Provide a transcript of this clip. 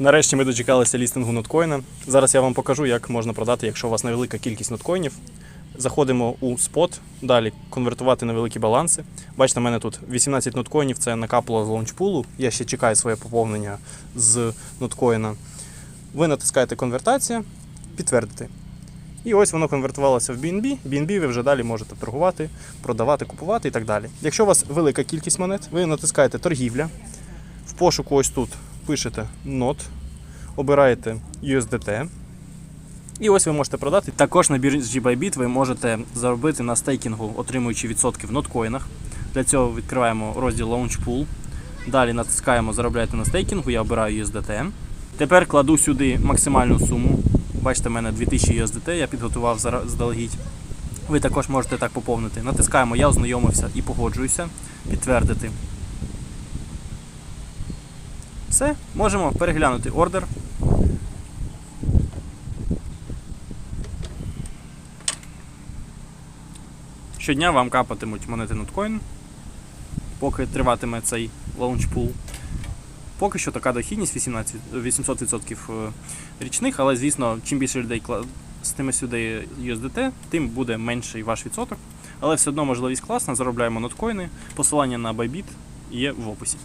Нарешті ми дочекалися лістингу ноткоїна. Зараз я вам покажу, як можна продати, якщо у вас невелика кількість ноткоїнів. Заходимо у спот, далі конвертувати на великі баланси. Бачите, в мене тут 18 ноткоїнів, це накапало з лаунчпулу. Я ще чекаю своє поповнення з ноткоїна. Ви натискаєте конвертація, підтвердити. І ось воно конвертувалося в BNB. BNB ви вже далі можете торгувати, продавати, купувати і так далі. Якщо у вас велика кількість монет, ви натискаєте торгівля. В пошуку ось тут пишете NOT, обираєте USDT. І ось ви можете продати. Також на біржі Bybit ви можете заробити на стейкінгу, отримуючи відсотки в ноткоїнах. Для цього відкриваємо розділ Launch Pool. Далі натискаємо Заробляйте на стейкінгу, я обираю USDT. Тепер кладу сюди максимальну суму. Бачите, в мене 2000 USDT, я підготував заздалегідь. Ви також можете так поповнити. Натискаємо Я ознайомився і погоджуюся. Підтвердити. Все, можемо переглянути ордер. Щодня вам капатимуть монети Notcoin, поки триватиме цей лаунчпул. Поки що така дохідність 18, 800% е, річних, але звісно, чим більше людей кластиме сюди USDT, тим буде менший ваш відсоток. Але все одно можливість класна, заробляємо ноткоїни. Посилання на Bybit є в описі.